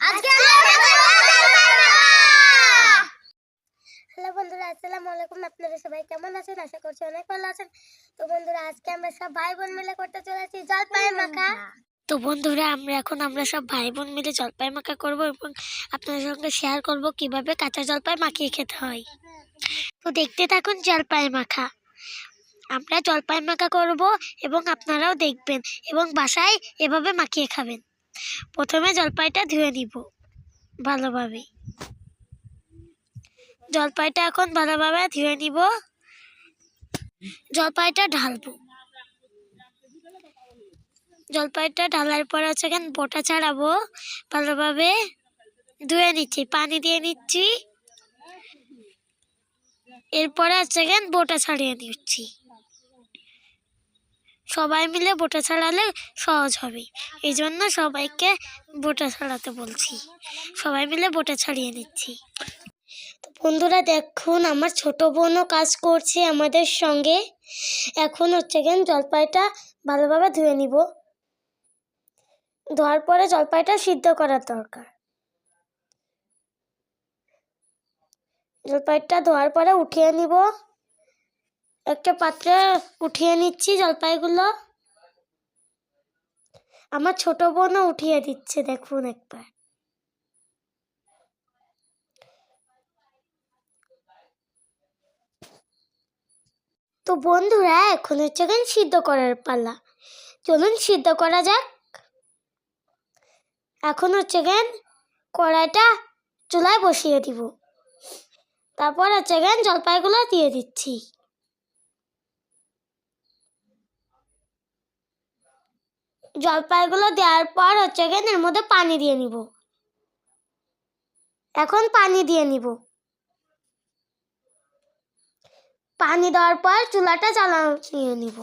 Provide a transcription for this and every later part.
আজকে হ্যালো বন্ধুরা আসসালামু আলাইকুম আপনারা সবাই কেমন আছেন? আশা করছি অনেক ভালো আছেন। তো বন্ধুরা আজকে আমরা সব ভাই বোন মিলে করতে চলেছি জলপাই মাখা। তো বন্ধুরা আমরা এখন আমরা সব ভাই বোন মিলে জলপাই মাখা করব এবং আপনাদের সঙ্গে শেয়ার করব কীভাবে কাঁচা জলপাই মাখিয়ে খেতে হয়। তো দেখতে থাকুন জলপাই মাখা। আমরা জলপাই মাখা করব এবং আপনারাও দেখবেন এবং বাসায় এভাবে মাখিয়ে খাবেন। প্রথমে জলপাইটা ধুয়ে নিব ভালোভাবে। জলপাইটা এখন ভালোভাবে ধুয়ে নিব। জলপাইটা ঢালবো। জলপাইটা ঢালার পর হচ্ছে এখানে বোটা ছাড়াবো। ভালোভাবে ধুয়ে নিচ্ছি, পানি দিয়ে নিচ্ছি। এরপরে হচ্ছে এখানে বোটা ছাড়িয়ে নিচ্ছি। সবাই মিলে বোটা ছাড়ালে সহজ হবে। এই জন্য সবাইকে বোটা ছাড়াতে বলছি। সবাই মিলে বোটা ছাড়িয়ে নিচ্ছি। বন্ধুরা দেখুন, আমার ছোট বোনও কাজ করছে আমাদের সঙ্গে। এখন হচ্ছে গেন জলপাইটা ভালোভাবে ধুয়ে নিব। ধোয়ার পরে জলপাইটা সিদ্ধ করার দরকার। জলপাইটা ধোয়ার পরে উঠিয়ে নিব। একটা পাত্রে উঠিয়ে নিচ্ছি জলপাইগুলো। আমার ছোট বোনও উঠিয়ে দিচ্ছে, দেখুন একবার। তো বন্ধুরা, এখন হচ্ছে গেন সিদ্ধ করার পালা। চলুন সিদ্ধ করা যাক। এখন হচ্ছে গেন কড়াইটা চুলায় বসিয়ে দিব। তারপর হচ্ছে গেন জলপাইগুলো দিয়ে দিচ্ছি। জলপাইগুলো দেওয়ার পর হচ্ছে গেন এর মধ্যে পানি দিয়ে নিব। এখন পানি দিয়ে নিব। পানি দেওয়ার পর চুলাটা জ্বালিয়ে নিব।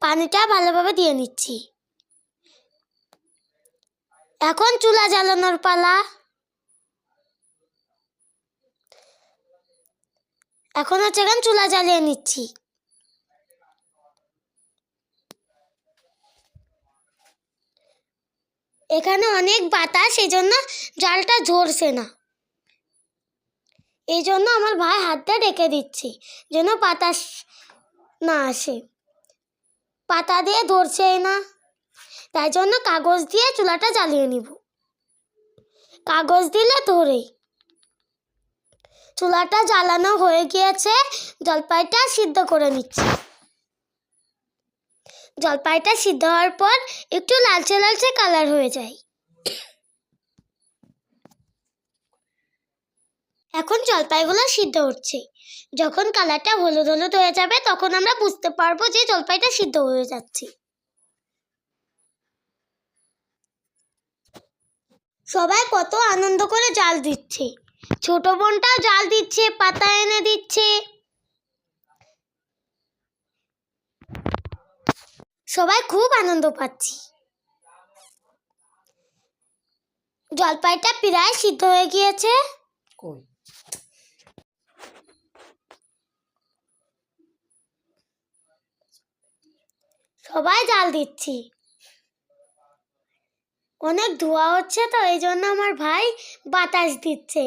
পানিটা ভালোভাবে দিয়ে নিচ্ছি। এখন চুলা জ্বালানোর পালা। এখন হচ্ছে এখন চুলা জ্বালিয়ে নিচ্ছি। এখানে অনেক বাতাস এই জন্য জালটা ঝরছে না। এই জন্য আমার ভাই হাতটা রেখে দিচ্ছি, যেন বাতাস না আসে। পাতা দিয়ে ধরছেই না, তাই জন্য কাগজ দিয়ে চুলাটা জ্বালিয়ে নিব। কাগজ দিলে ধরে চুলাটা জ্বালানো হয়ে গিয়েছে, জলপাইটা সিদ্ধ করে নিচ্ছি। জলপাইটা সিদ্ধ হওয়ার পর একটু লালচে লালচে কালার হয়ে যায়। এখন জলপাইগুলো সিদ্ধ হচ্ছে। যখন কালারটা হলুদ হলুদ হয়ে যাবে, তখন আমরা বুঝতে পারব যে জলপাইটা সিদ্ধ হয়ে যাচ্ছে। সবাই কত আনন্দ করে জাল দিচ্ছে। ছোট বোনটাও জাল দিচ্ছে, পাতা এনে দিচ্ছে। সবাই খুব আনন্দ পাচ্ছি। জলপাইটা প্রায় সিদ্ধ হয়ে গিয়েছে। সবাই জাল দিচ্ছি। অনেক ধোয়া হচ্ছে তো এই জন্য আমার ভাই বাতাস দিচ্ছে।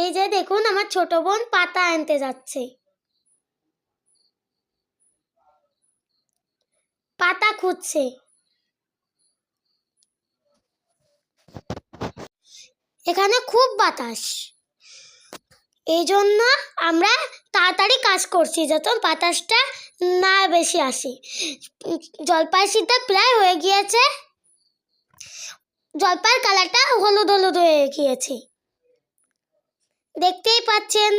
এই যে দেখুন আমার ছোট বোন পাতা আনতে যাচ্ছে। পাতা খুঁজছে। এখানে খুব বাতাস। এই জন্য আমরা তাড়াতাড়ি কাজ করছি যাতে বাতাসটা না বেশি আসে। জলপাই প্রায় হয়ে গিয়েছে। জলপাইয়ের কালারটা হলুদ হলুদ হয়ে গিয়েছে। দেখতেই পাচ্ছেন।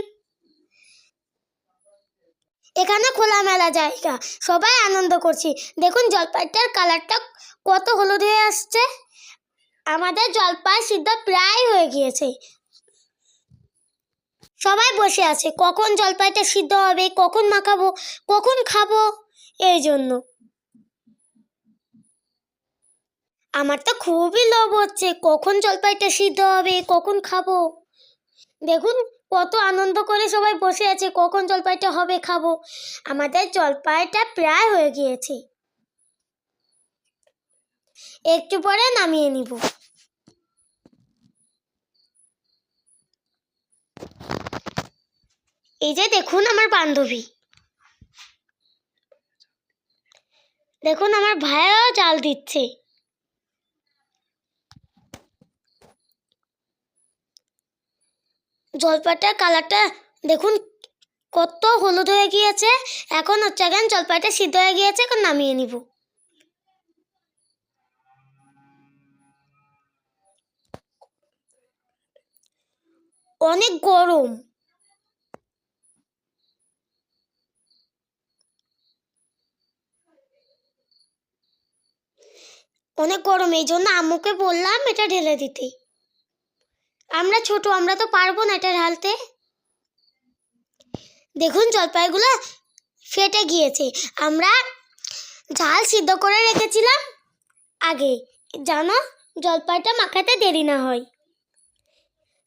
এখানে খোলামেলা জায়গা। সবাই আনন্দ করছি। দেখুন জলপাইটার কালারটা কত হলুদ হয়ে আসছে। আমাদের জলপাই সিদ্ধ প্রায় হয়ে গিয়েছে। সবাই বসে আছে। কখন জলপাইটা সিদ্ধ হবে, কখন মাখাবো, কখন খাব, এই জন্য। আমার তো খুবই লোভ হচ্ছে। কখন জলপাইটা সিদ্ধ হবে, কখন খাব? দেখুন কত আনন্দ করে সবাই বসে আছে, কখন জলপাইটা হবে খাব। আমাদের জলপাইটা প্রায় হয়ে গিয়েছে। একটু পরে নামিয়ে নিব। এই যে দেখুন আমার বান্ধবী। দেখুন আমার ভাইও জাল দিচ্ছে। জলপাইটার কালারটা দেখুন, কত হলুদ হয়ে গিয়েছে। এখন হচ্ছে এখন জলপাইটা সিদ্ধ হয়ে গিয়েছে, এখন নামিয়ে নিব। অনেক গরম। অনেক গরম, এই জন্য আম্মুকে বললাম এটা ঢেলে দিতে। আমরা ছোট, আমরা তো পারব না এটা ঢালতে। দেখুন জলপাইগুলো ফেটে গিয়েছে। আমরা ঝাল সিদ্ধ করে রেখেছিলাম আগে। জানো, জলপাইটা মাখাতে দেরি না হয়।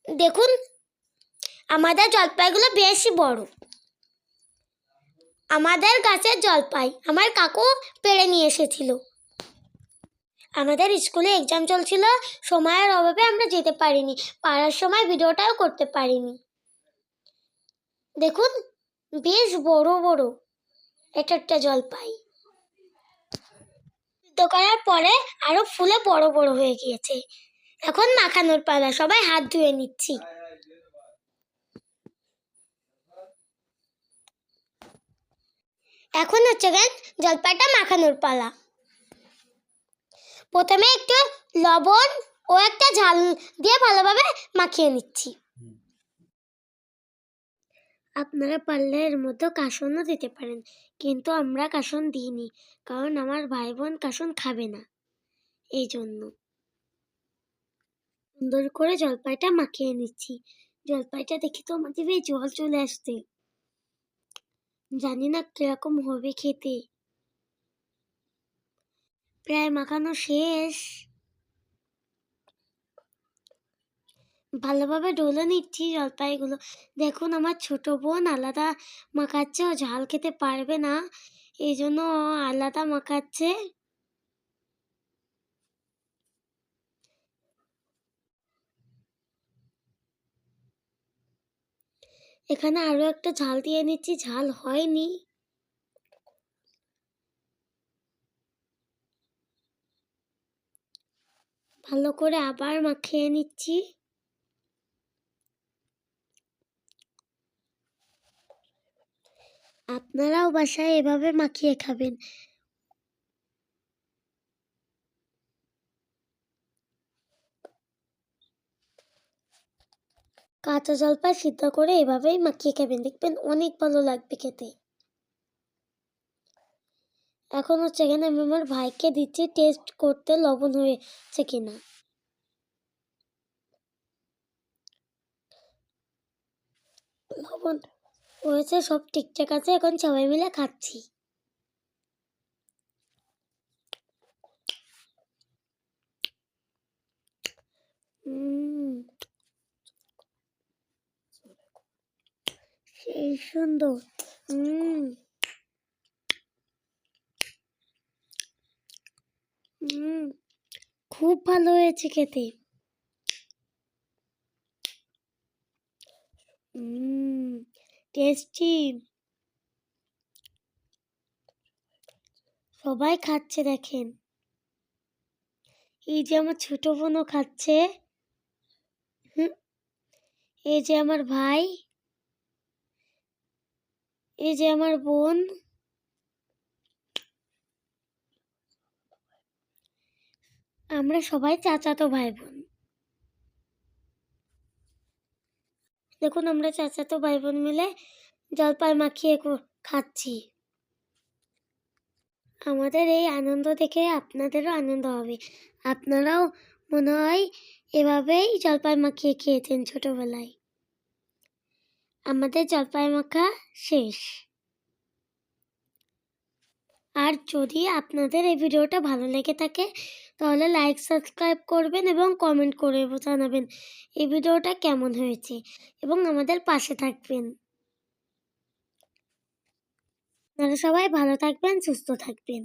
দেখুন, আমাদের জলপাইগুলো বেশি বড়। আমাদের গাছের জলপাই, আমার কাকু পেড়ে নিয়ে এসেছিল। আমাদের স্কুলে এক্সাম চলছিল, সময়ের অভাবে আমরা যেতে পারিনি, পারার সময় ভিডিওটাও করতে পারিনি। দেখুন, বেশ বড় বড় এটা একটা জলপাই। সিদ্ধ করার পরে আরও ফুলে বড় বড় হয়ে গিয়েছে। এখন মাখানোর পালা, সবাই হাত ধুয়ে নিচ্ছি। এখন হচ্ছে গেন জলপাইটা মাখানোর পালা। প্রথমে একটু লবণ ও একটা ঝাল দিয়ে ভালোভাবে মাখিয়ে নিচ্ছি। আপনারা পারলে এর মধ্যে কাসনও দিতে পারেন, কিন্তু আমরা কাসন দিইনি, কারণ আমার ভাই বোন কাসন খাবে না। এই জন্য। সুন্দর করে জলপাইটা মাখিয়ে নিচ্ছি। জলপাইটা দেখে তো আমাদের জল চলে আসছে। জানি না কীরকম হবে খেতে। প্রায় মাখানো শেষ। ভালোভাবে ডলে নিচ্ছি জলপাইগুলো। দেখুন, আমার ছোট বোন আলাদা মাখাচ্ছে, ও ঝাল খেতে পারবে না। এই জন্য আলাদা মাখাচ্ছে। এখানে আরও একটা ঝাল দিয়ে নিচ্ছি, ঝাল হয়নি। ভালো করে আবার মাখিয়ে নিচ্ছি। আপনারাও বাসায় এভাবে মাখিয়ে খাবেন। কাঁচা জলপাই সিদ্ধ করে এভাবেই মাখিয়ে খাবেন। দেখবেন অনেক ভালো লাগবে খেতে। এখন হচ্ছে এখানে আমি আমার ভাইকে দিচ্ছি টেস্ট করতে লবণ হয়েছে কিনা। লবণ হয়েছে সব ঠিকঠাক আছে এখন সবাই মিলে খাচ্ছি। সেই সুন্দর। উম, খুব ভালো হয়েছে খেতে। টেস্টি। সবাই খাচ্ছে দেখেন। এই যে আমার ছোট বোনও খাচ্ছে। এই যে আমার ভাই। এই যে আমার বোন। আমরা সবাই চাচাতো ভাই বোন দেখুন, আমরা চাচাতো ভাই বোন মিলে জলপাই মাখিয়ে খাচ্ছি। আমাদের এই আনন্দ দেখে আপনাদেরও আনন্দ হবে। আপনারাও মনে হয় এভাবেই জলপাই মাখিয়ে খেয়েছেন ছোটবেলায়। আমাদের জলপাই মাখা শেষ। আর যদি আপনাদের এই ভিডিওটা ভালো লেগে থাকে তাহলে লাইক সাবস্ক্রাইব করবেন এবং কমেন্ট করে জানাবেন এই ভিডিওটা কেমন হয়েছে এবং আমাদের পাশে থাকবেন। আপনারা সবাই ভালো থাকবেন সুস্থ থাকবেন।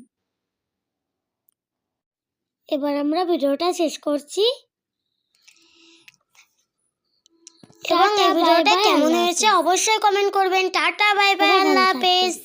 এবার আমরা ভিডিওটা শেষ করছি। এবং এই ভিডিওটা কেমন হয়েছে অবশ্যই কমেন্ট করবেন। টাটা বাই বাই আল্লাহ হাফেজ।